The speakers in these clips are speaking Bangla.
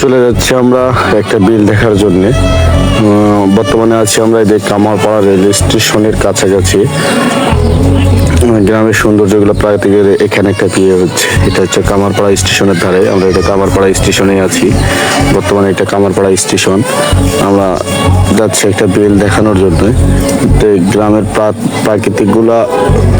চলে যাচ্ছি আমরা একটা বিল দেখার জন্য। বর্তমানে আছি আমরা এই যে কামারপাড়া রেল স্টেশনের কাছাকাছি। গ্রামের সৌন্দর্যগুলো প্রাকৃতিকের এখানে একটা বিয়ে হচ্ছে। এটা হচ্ছে কামারপাড়া স্টেশনের ধারে। আমরা এটা কামারপাড়া স্টেশনে আছি। বর্তমানে এটা কামারপাড়া স্টেশন। আমরা যাচ্ছি একটা বিল দেখানোর জন্য। তো গ্রামের প্রা- প্রাকৃতিকগুলা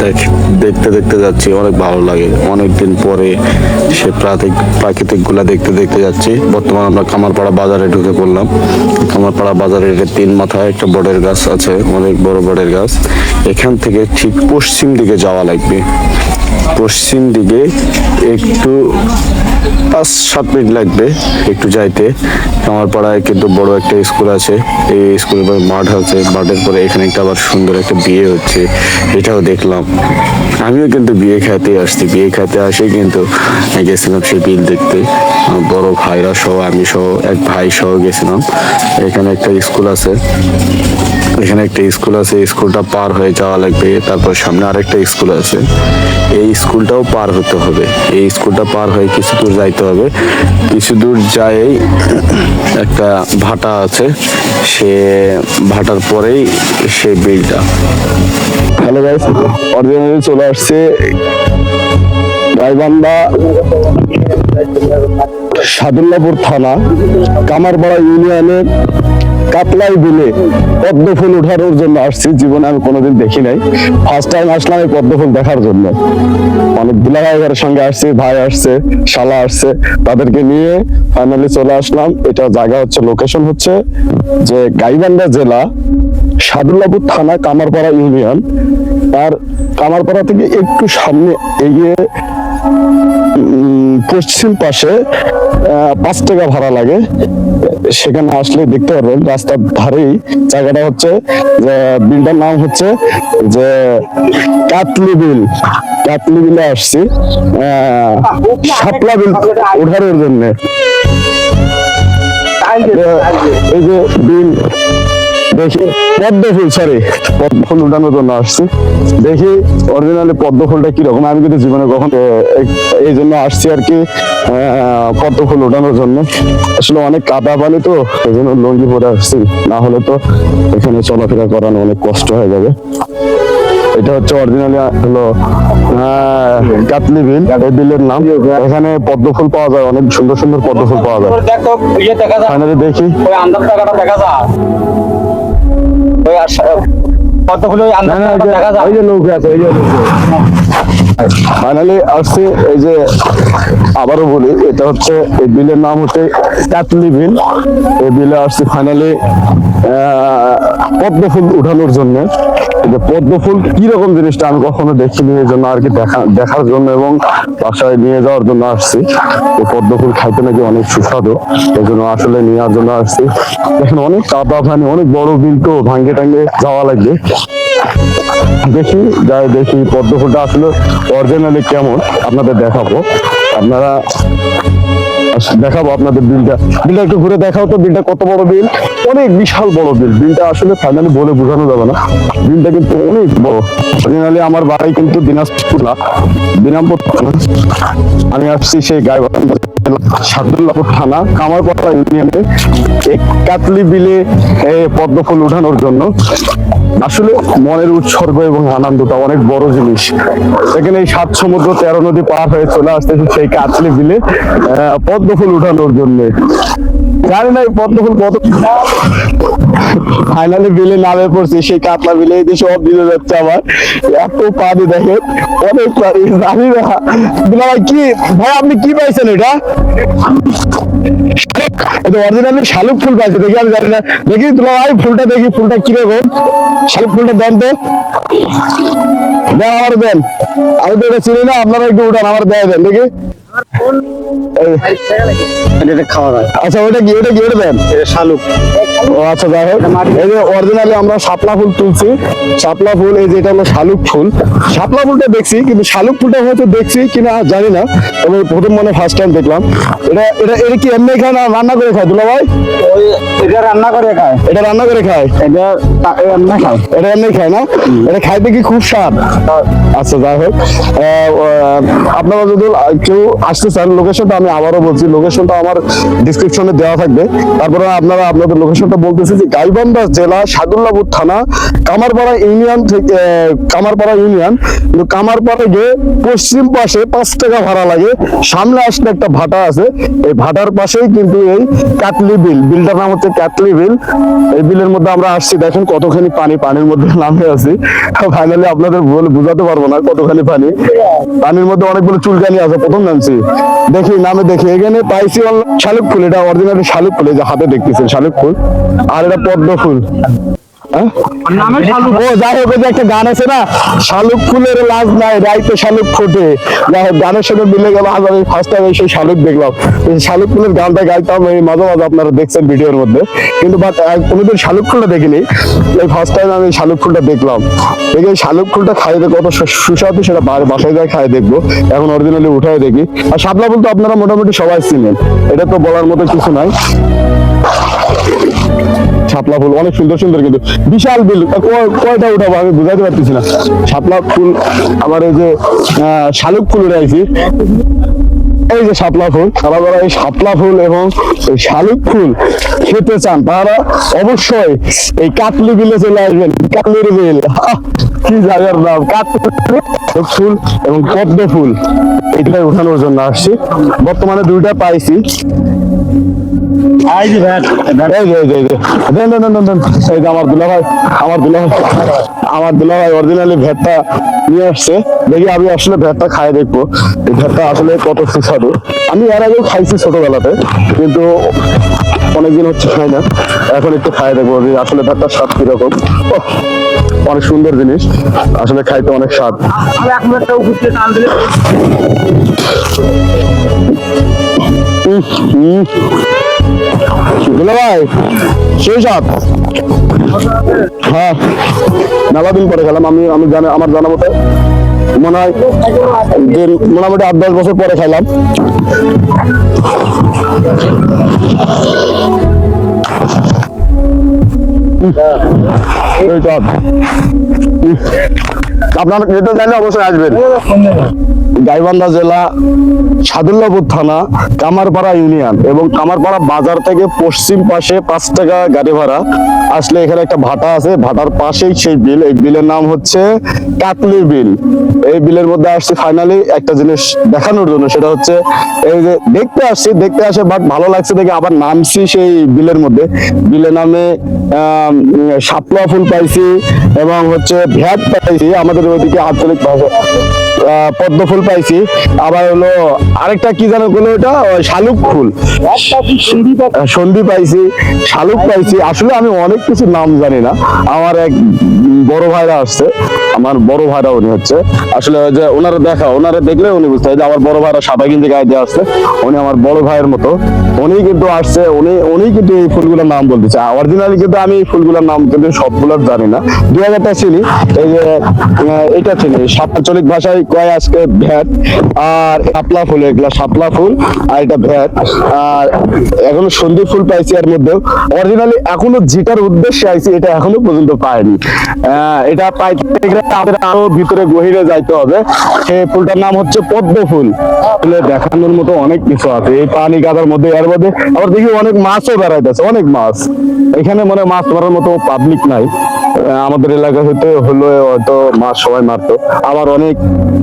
দেখ- দেখতে দেখতে যাচ্ছি, অনেক ভালো লাগে। অনেকদিন পরে সে প্রাকৃতিক, প্রাকৃতিকগুলা দেখতে দেখতে যাচ্ছি। বর্তমানে আমরা কামারপাড়া বাজারে ঢুকে পড়লাম। কামারপাড়া বাজারে তিন মাথায় একটা বড়ের গাছ আছে, অনেক বড় বড়ের গাছ। এখান থেকে ঠিক পশ্চিম দিকে যাওয়া লাগবে। পশ্চিম দিকে একটু পাঁচ, সাত মিনিট লাগবে একটু যাইতে। আমার পাড়ায় কিন্তু বড় একটা স্কুল আছে। এই স্কুলের পরে মাঠ আছে মাঠের পরে এখানে একটা আবার সুন্দর একটা বিয়ে হচ্ছে। এটাও দেখলাম। আমিও কিন্তু বিয়ে খেতে আসছি। বিয়ে খেতে আসে কিন্তু গেছিলাম সেই বিল দেখতে। বড় ভাইরা সহ, আমি সহ, এক ভাই সহ গেছিলাম। এখানে একটা স্কুল আছে। এখানে একটা স্কুল আছে, স্কুলটা পার হয়ে যাওয়া লাগবে। তারপর সামনে আরেকটা স্কুল আছে। এই স্কুলটাও পার হতে হবে। এই স্কুলটা পার হয়ে কিছু দূর যাইতে হবে। কিছু দূর যাই একটা ভাটা আছে। সে ভাটার পরেই সেই বিলটা। হ্যালো গাইস অরিজিনালি চলে আসছে গাইবান্ধা সাদুল্লাপুর থানা, কামারপাড়া ইউনিয়নের কাতলাই বিলে পদ্ম ফুল উঠানোর জন্য আসছি। জীবনে আমি কোনোদিন দেখি নাই। ফার্স্ট টাইম আসলাম এই পদ্ম ফুল দেখার জন্য। অনেক দুলাভাইয়ের সঙ্গে আসছি, ভাই আসছে, শালা আসছে, তাদেরকে নিয়ে ফাইনালি চলে আসলাম। এটা জায়গা হচ্ছে লোকেশন হচ্ছে যে গাইবান্ধা জেলা, সাদুল্লাপুর থানা, কামারপাড়া ইউনিয়ন। আর কামারপাড়া থেকে একটু সামনে এগিয়ে পশ্চিম পাশে পাঁচ টাকা ভাড়া লাগে। সেখানে আসলে দেখতে পারবেন রাস্তার ধারেই জায়গাটা হচ্ছে যে বিলটার নাম হচ্ছে যে কাতলি বিল। কাতলি বিলে আসছি। শাপলা বিল ওঠানোর জন্য। এই যে বিল দেখি পদ্ম ফুল সরি পদ্ম ফুল উঠানোর জন্য আসছি। দেখি অরিজিনালি পদ্ম ফুলটা কীরকম? আমি কিন্তু জীবনে কখন এই জন্য আসছি আর কি আহ, পদ্ম ফুল উঠানোর জন্য। আসলে অনেক কাদা পানি তো এই জন্য লঙ্গি পরে আসছি। না হলে তো এখানে চলাফেরা করানো অনেক কষ্ট হয়ে যাবে। এটা হচ্ছে অরিজিনালি হলো আহ, কাতলি বিল এই বিলের নাম। এখানে পদ্ম ফুল পাওয়া যায় অনেক সুন্দর সুন্দর পদ্ম ফুল পাওয়া যায়। দেখো ইয়ে দেখা যায়। ফাইনালি দেখি। ওই দেখা যায় যে নৌকা আছে যে ফাইনালি আসছে এই যে আবারও বলি এটা হচ্ছে এই বিলের নাম হচ্ছে কাতলি বিল এই বিলে আসছে ফাইনালি পদ্ম ফুল উঠানোর জন্য। যে পদ্ম ফুল কি রকম জিনিসটা আমি কখনো দেখিনি, এই জন্য আর কি দেখা, দেখার জন্য এবং বাসায় নিয়ে যাওয়ার জন্য আসছি। এই পদ্ম ফুল খাইতে নাকি অনেক সুস্বাদু, এই জন্য আসলে নেওয়ার জন্য আসছি। দেখেন অনেক কাদা পানি অনেক বড় বিল তো ভাঙ্গে টাঙ্গে যাওয়া লাগবে। দেখি, যাই দেখি পদ্ম ফুলটা আসলে অরিজিনালি কেমন, আপনাদের দেখাবো। আপনারা দেখাবো আপনাদের বিলটা। বিলটা একটু ঘুরে দেখাও তো, বিলটা কত বড় বিল? অনেক বিশাল বড় বিল। বিলটা আসলে ফাইনালি বলে বোঝানো যাবে না। বিলটা কিন্তু অনেক বড়। ফাইনালি আমার বাড়ি কিন্তু দিনাজপুর না দিনাজপুর আমি আসছি সেই গায়ে সাদুল্লাপুর থানা, কামারপাড়া ইউনিয়নে কাতলি বিলে পদ্মফুল উঠানোর জন্য। আসলে মনের উৎসর্গ এবং আনন্দটা অনেক বড় জিনিস। এখানে এই সাত সমুদ্র, তেরো নদী পার হয়ে চলে আসতেছে সেই কাতলি বিলে পদ্মফুল পদ্ম উঠানোর জন্য। জানি না পদ্ম ফুল কত ফাইনালি বিলে নামে পড়ছে, সেই কাতলা বিলে সব যাচ্ছে আমার। এত পানি দেখেন, অনেক পানি। জানি না ভাই, কি ভাই, আপনি কি পাইছেন এটা? এটা অরিজিনালি শালুক ফুল পাইছে, দেখি আমি জানি না। দেখি দুলা ভাই, ফুলটা দেখি, ফুলটা কীরকম? শালুক ফুলটা দেন তো? দেন আমার দেন। আমি তো এটা চিনি না, আপনারা একটু উঠান, আমার দেয় দেন, দেখি। আচ্ছা ওটা কি ওটা কি ওটা দেন। শালুক। ও আচ্ছা যাই হোক। এই যে অরিজিনালি আমরা শাপলা ফুল তুলছি শাপলা ফুল এই যে এটা হলো শালুক ফুল। শাপলা ফুলটা দেখছি কিন্তু শালুক ফুলটা হয়তো দেখছি কিনা জানি না। তবে প্রথম মানে ফার্স্ট টাইম দেখলাম। এটা এটা এটা কি এমনি খায় না রান্না করে খায় দুলা ভাই? এটা রান্না করে খায়। এটা রান্না করে খায়? এটা রান্না খায়। এটা এমনি খায় না? এটা খাইতে কি খুব স্বাদ? আচ্ছা যাই হোক। আপনারা যদি কেউ আসতে চান লোকেশনটা আমি আবারও বলছি। লোকেশনটা আমার ডিসক্রিপশনে দেওয়া থাকবে। তারপরে আপনারা আপনাদের লোকেশনটা বলতেছি যে গাইবান্ধা জেলা সাদুল্লাপুর থানা, কামারপাড়া ইউনিয়ন থেকে কামারপাড়া ইউনিয়ন। কামারপাড়া গিয়ে পশ্চিম পাশে পাঁচ টাকা ভাড়া লাগে। সামনে আসলে একটা ভাটা আছে। এই ভাটার পাশেই কিন্তু এই কাটলি বিল। বিলটার নাম হচ্ছে কাটলি বিল। এই বিলের মধ্যে আমরা আসছি। দেখেন কতখানি পানি, পানির মধ্যে নামে আছি। ফাইনালি আপনাদের বোঝাতে পারব না কতখানি পানি। পানির মধ্যে অনেকগুলো চুলকানি আছে। প্রথম নামছি। দেখি, নামে দেখি এখানে পাইছি শালুক ফুল, এটা অরিজিনালি শালুক ফুল, এই যে হাতে দেখতেছেন শালুক ফুল, আর এটা পদ্ম ফুল? ও যাই হোক যে একটা গান আছে না? শালুক ফুলের লাজ নাই রাইতে শালুক ফোটে। যাই হোক গানের সঙ্গে মিলে গেল। আজ আমি ফার্স্ট টাইম সেই শালুক দেখলাম। শালুক ফুলের গানটা গাইতাম এই মাঝে মাঝে আপনারা দেখছেন ভিডিওর মধ্যে। কিন্তু বাট কোনোদিন শালুক ফুলটা দেখিনি। এই ফার্স্ট টাইম আমি শালুক ফুলটা দেখলাম। দেখে শালুক ফুলটা খাইতে কত সুস্বাদু সেটা বাসায় যায় খাই দেখব। এখন অরিজিনালি উঠায় দেখি। আর শাপলা ফুল তো আপনারা মোটামুটি সবাই চিনেন। এটা তো বলার মতো কিছু নাই। শাপলা ফুল অনেক সুন্দর সুন্দর কিন্তু। বিশাল বিল কয়টা উঠাবো আমি বুঝাতে পারতেছি না। শাপলা ফুল, আমার এই যে শালুক ফুল উঠাইছি। এই যে শাপলা ফুল তারা যারা এই শাপলা ফুল এবং শালুক ফুল খেতে চান, তারা অবশ্যই এই কাতলি বিলে চলে আসবেন কাতলির বিল। কি জায়গার নাম? কাতলি ফুল এবং পদ্ম ফুল। এইটাই উঠানোর জন্য আসছি। বর্তমানে দুইটা পাইছি। এই দেন, দেন, দেন, দেন। এই আমার দুলা ভাই আমার দুলা ভাই আমার দুলা ভাই অরিজিনালি নিয়ে আসছে। দেখি আমি আসলে ভেটটা খাই দেখব। এই ভেটটা আসলে কত সুস্বাদু। আমি এর আগেও খাইছি ছোটবেলাতে কিন্তু অনেকদিন হচ্ছে খাই না। এখন একটু খাই দেখব যে আসলে ভেটটার স্বাদ কীরকম। অনেক সুন্দর জিনিস। আসলে খাইতে অনেক স্বাদ। উম। দুলা ভাই, সেই সাত হ্যাঁ মেলা দিন পরে খেলাম আমি আমি জানি আমার জানা মতে মনে হয় মোটামুটি আট, দশ বছর পরে। উম। আপনার যেটা জানলে অবশ্যই আসবেন গাইবান্ধা জেলা সাদুল্লাপুর থানা, কামারপাড়া ইউনিয়ন এবং কামারপাড়া বাজার থেকে পশ্চিম পাশে পাঁচ টাকা গাড়ি ভাড়া। আসলে এখানে একটা ভাটা আছে, ভাটার পাশেই সেই বিল। এই বিলের নাম হচ্ছে কাতলি বিল। এই বিলের মধ্যে আসছি ফাইনালি একটা জিনিস দেখানোর জন্য, সেটা হচ্ছে এই যে দেখতে আসছি, দেখতে আসে বাট ভালো লাগছে দেখে আবার নামছি সেই বিলের মধ্যে। বিলের নামে শাপলা ফুল পাইছি এবং হচ্ছে ভ্যাট পাইছি আমাদের ওইদিকে আঞ্চলিক ভাষা পদ্ম পাইছি। আবার হলো আরেকটা কি জানো কোনো এটা? শালুক ফুল। সন্ধি পাইছি, শালুক পাইছি। আসলে আমি অনেক কিছু নাম জানি না। আমার এক বড় ভাইরা আসছে। আমার বড় ভাইরা উনি হচ্ছে। আসলে যে ওনারা দেখা ওনারা দেখলে উনি বুঝতে হয় যে আমার বড় ভাইরা সাদা গিঞ্জি গায়ে দিয়ে আসছে। উনি আমার বড় ভাইয়ের মতো। উনি কিন্তু আসছে উনি উনি কিন্তু এই ফুলগুলোর নাম বলতেছে। অরিজিনালি কিন্তু আমি এই ফুলগুলোর নাম কিন্তু সবগুলোর জানি না। দুই হাজারটা চিনি। এই যে এটা চিনি। সাপ্তাচলিক ভাষায় কয় আজকে? ভ্যাট আর শাপলা ফুল এগুলা শাপলা ফুল আর এটা ভ্যাট আর এখনও সন্ধি ফুল পাইছি এর মধ্যেও। অরিজিনালি এখনও যেটার উদ্দেশ্যে আইছি এটা এখনও পর্যন্ত আহ, এটা পাইতে আমাদের আরও ভিতরে গহিরে যাইতে হবে। সেই ফুলটার নাম হচ্ছে পদ্ম ফুল। ফুলে দেখানোর মতো অনেক কিছু আছে। এই পানি গাদার মধ্যে এর মধ্যে আবার দেখি অনেক মাছও বেড়াইতেছে, অনেক মাছ। এখানে মানে মাছ ধরার মতো পাবলিক নাই। আমাদের এলাকা হতে হলো হয়তো মাছ সবাই মারতো। আবার অনেক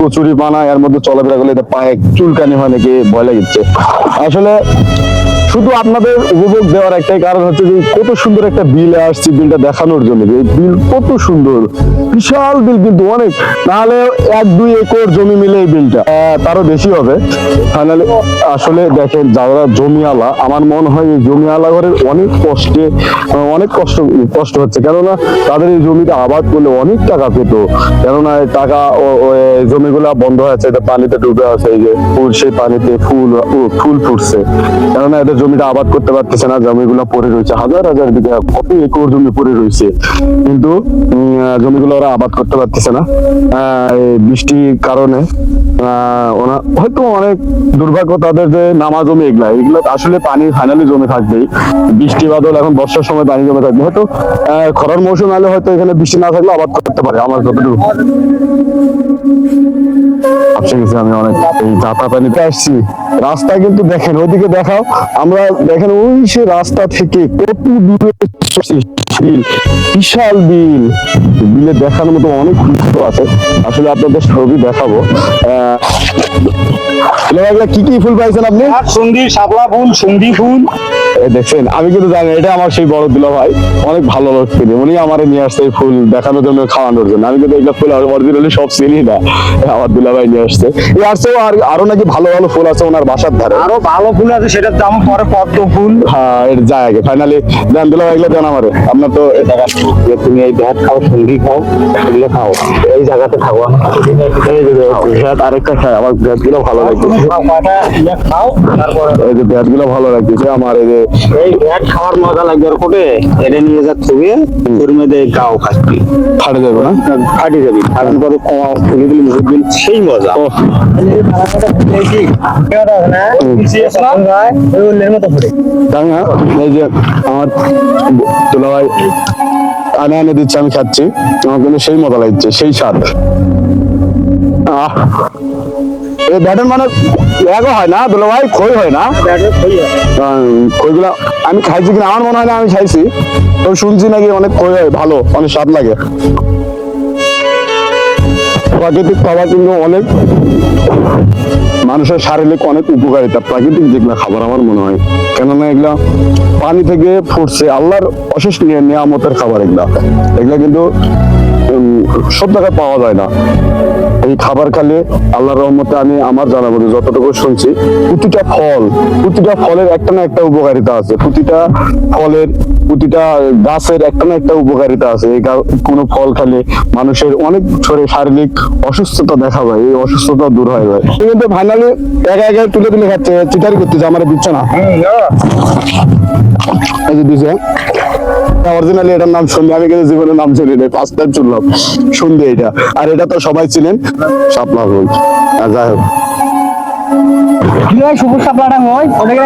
কচুরি পানা এর মধ্যে চলাফেরা করলে পায়ে চুলকানি হয় নাকি ভয় লাগছে আসলে শুধু আপনাদের উপভোগ দেওয়ার একটাই কারণ হচ্ছে যে কত সুন্দর একটা বিল আসছে বিলটা দেখানোর জন্য। এই বিল কত সুন্দর। বিশাল বিল কিন্তু অনেক। নাহলে এক, দুই একর জমি মিলে এই বিলটা। তারও বেশি হবে। ফাইনালি আসলে দেখেন যারা জমিওয়ালা, আমার মনে হয় এই জমিওয়ালা ঘরের অনেক কষ্টে অনেক কষ্ট কষ্ট হচ্ছে। কেননা তাদের এই জমিটা আবাদ করলে অনেক টাকা পেত। কেননা টাকা জমিগুলা বন্ধ হয়ে আছে এটা পানিতে ডুবে আছে, এই যে ফুল, সেই পানিতে ফুল ফুল ফুটছে। কেননা এদের জমিটা আবাদ করতে পারতেছে না, জমিগুলো পড়ে রয়েছে, হাজার হাজার বিঘা কত একর জমি পড়ে রয়েছে। কিন্তু জমিগুলো ওরা আবাদ করতে পারতেছে না। বৃষ্টির কারণে হয়তো অনেক দুর্ভাগ্য তাদের যে নামা জমি এগুলা, এগুলো আসলে পানি ফাইনালি জমে থাকবেই। বৃষ্টি বাদল, এখন বর্ষার সময় পানি জমে থাকবে। হয়তো খরার মৌসুম আলে হয়তো এখানে বৃষ্টি না থাকলে আবাদ করতে পারে, আমার যতটুকু আমি অনেক এই পানিতে আসছি। রাস্তা কিন্তু দেখেন, ওইদিকে দেখাও আমরা দেখেন ওই সে রাস্তা থেকে কত দূরে বিল বিশাল বিল। বিলে দেখানোর মতো অনেক কিছু আছে। আসলে আপনাদের ছবি দেখাবো। কি কি ফুল পাইছেন আপনি? সন্ধি শাপলা ফুল সন্ধি ফুল। দেখছেন আমি কিন্তু জানি এটা আমার সেই বড় দিল ভাই। অনেক ভালো লোক তিনি। উনি আমারে নিয়ে আসছে এই ফুল দেখানোর জন্য খাওয়ানোর জন্য। আমি কিন্তু এগুলো ফুল অরিজিনালি সব চিনি না। আমার দুলা ভাই নিয়ে আসছে। এই আসছেও আর আরও নাকি ভালো ভালো ফুল আছে ওনার বাসার ধারে। আরও ভালো ফুল আছে সেটার দাম পরে কত ফুল এটা যায় আগে। ফাইনালি দেন দিলাম এগুলো দেন আমারে। আপনার তো তুমি এই ভ্যাট খাও সন্ধি খাও এগুলো খাও। এই জায়গাতে ভ্যাট আরেকটা খায় আমার ভ্যাটগুলো ভালো তুমি ইয়ে তারপরে এই যে ভ্যাটগুলো ভালো লাগছে আমার এই যে এই ভ্যাট খাওয়ার মজা লাগবে আর কোটে। এটা নিয়ে যা থুবে তোর মধ্যে গাও খাচ্ছি। ফাটে যাবে না? ফাটি যাবি। ফাটান পরে কমা ফুলে দিলে মুখে দিল সেই মজা। ও এই যে আমার দুলা ভাই আনে আনে দিচ্ছে আমি খাচ্ছি। আমার কিন্তু সেই মজা লাগছে সেই স্বাদ। আহ। এই ব্যাটন মানে এগো হয় না দুলা ভাই খই হয় না। খইগুলা আমি খাইছি কিনা আমার মনে হয় না আমি খাইছি। তো শুনছি নাকি অনেক খই হয় ভালো অনেক স্বাদ লাগে। প্রাকৃতিক খাবার কিন্তু অনেক। মানুষের শারীরিক অনেক উপকারিতা, প্রাকৃতিক যেগুলো খাবার আমার মনে হয়। কেননা এগুলা পানি থেকে ফুটছে, আল্লাহর অশেষ নিয়া- নিয়ামতের খাবার এগুলা। এগুলা কিন্তু সব জায়গায় পাওয়া যায় না। এই খাবার খেলে আল্লাহর রহমতে আমি আমার জানা মতো যতটুকু শুনছি, প্রতিটা ফল, প্রতিটা ফলের একটা না একটা উপকারিতা আছে। প্রতিটা ফলের প্রতিটা গাছের একটা না একটা উপকারিতা আছে। এই কোনো ফল খেলে মানুষের অনেক শরীর শারীরিক অসুস্থতা দেখা যায় এই অসুস্থতা দূর হয়ে যায় কিন্তু ফাইনালি একা একা তুলে তুলে খাচ্ছে। চিটারি করতেছে, আমার দিচ্ছে না। এই যে দিছে। অরিজিনালি এটার নাম সন্ধে, আমি কিন্তু জীবনে নাম শুনি নাই। ফার্স্ট টাইম শুনলাম। এটা। আর এটা তো সবাই চিনেন। শাপলা ফুল যাই হোক। ওটাকে